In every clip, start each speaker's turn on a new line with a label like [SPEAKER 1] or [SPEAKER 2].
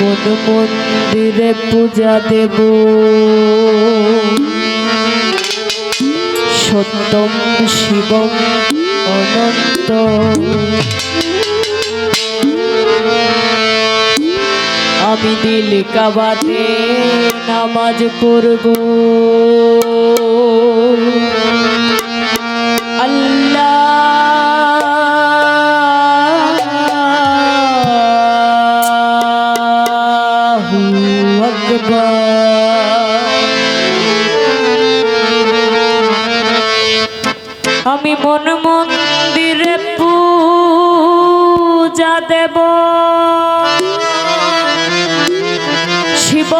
[SPEAKER 1] মন মন্দিরে পূজা দেব? সত্যম শিবম অনন্ত। আমি দিল কাবাতে নামাজ পড়ব। মন মন্দিরে পূজা দেব? শিব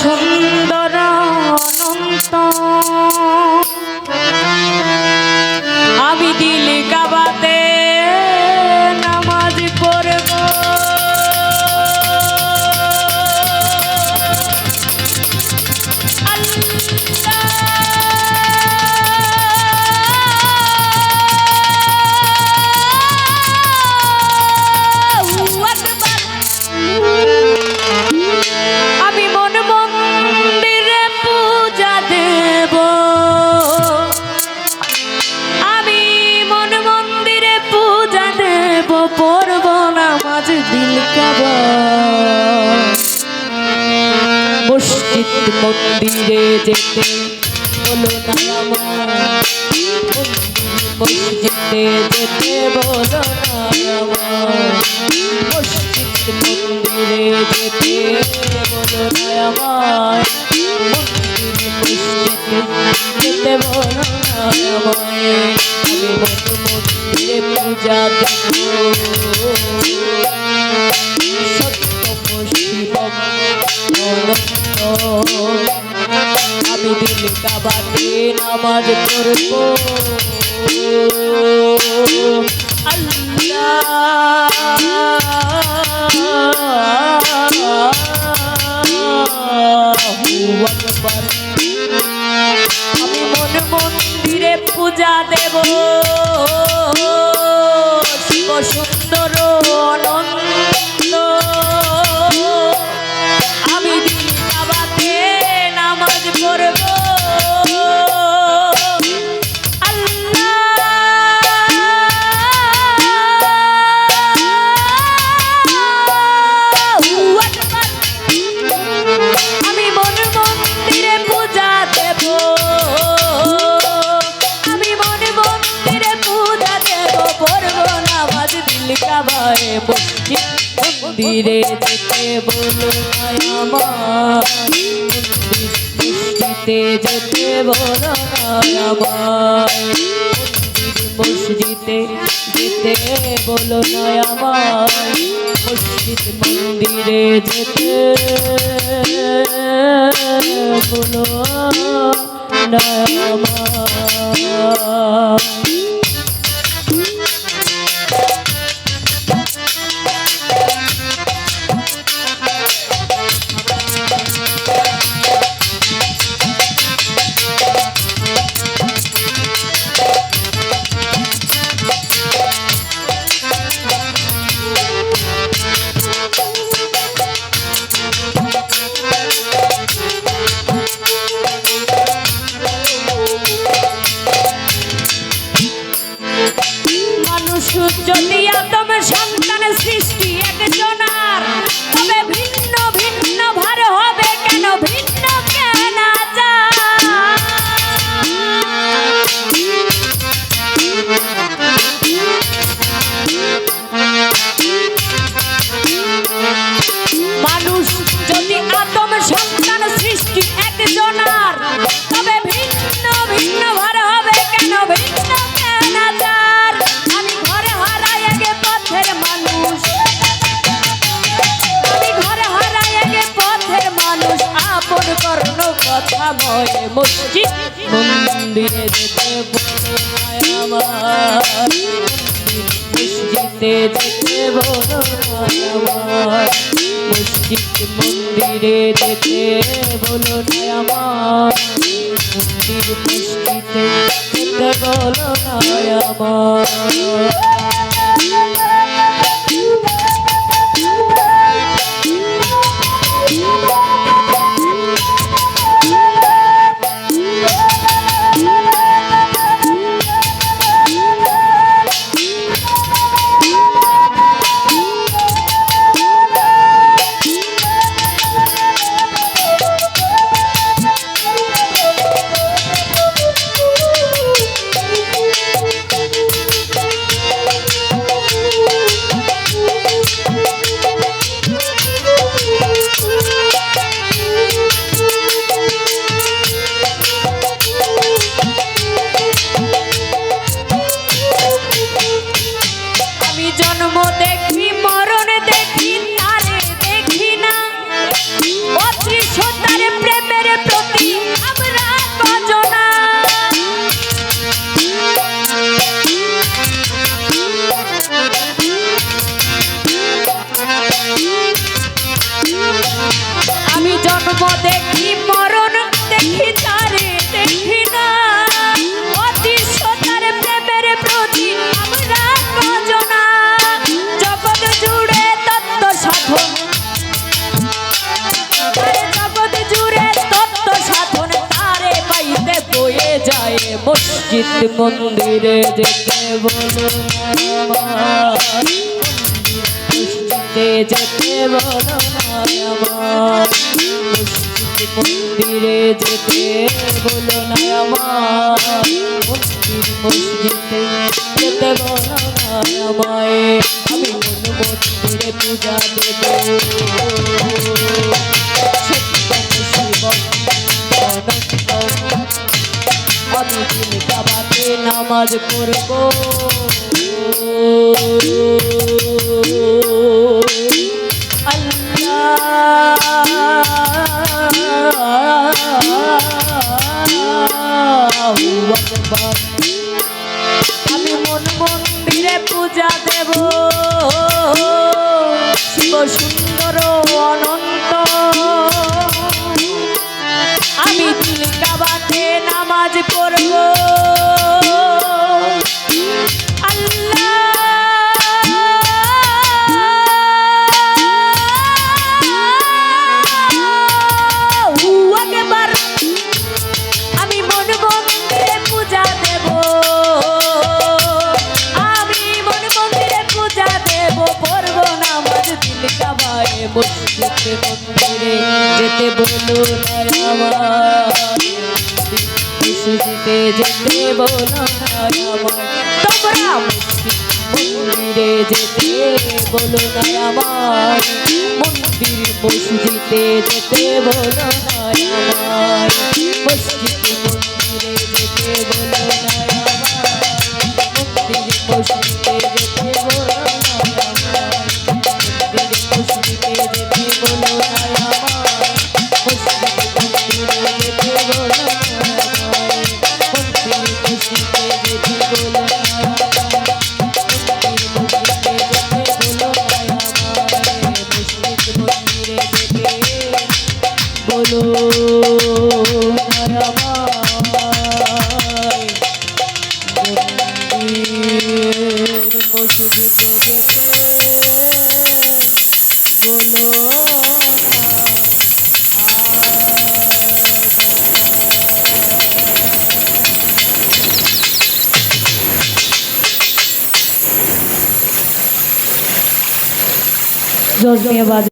[SPEAKER 1] সুন্দর অনন্ত। যেতে বলো না আমার। মসজিদে যেতে বলো না আমার। মসজিদ মন্দিরে যেতে বলো না আমায় যেতে বলো না আমায় আমি মন মন্দিরে পূজা নামাজ পড়ব মন্দিরে যেতে বলো আমার। যেতে বলো আমার। মসজিদে যেতে বলো না মসজিদ মন্দিরে যেতে বলো না মন্দিরে যেতে বলে আমার। মসজিদে যেতে বলো আমার মসজিদ মন্দির মসজিদে যেতে বলো আমার you. মসজিদ মন্দিরে যেতে বলো মসজিদে যেতে বলো আমার মন্দিরে যেতে বলো না আমার মন্দির মসজিদে যেতে বলো না আমি মন মন্দিরে পূজা দেব শিবম অনন্তম আমি দিন কাবাতে নামাজ আকবার। আমি মন মন্দিরে পূজা দেব শিব সুন্দর অনন্ত আমি দিল কাবাতে নামাজ মন মন যেতে বলো আমার মসজিদে যেতে বলো তোমরা মন্দিরে যেতে বলো না আমার মন্দির মসজিদে যেতে বলো না আমার মসজিদ মন্দিরে যেতে বলো না আমার মন্দির মসজিদে জজ মিয়া বাজ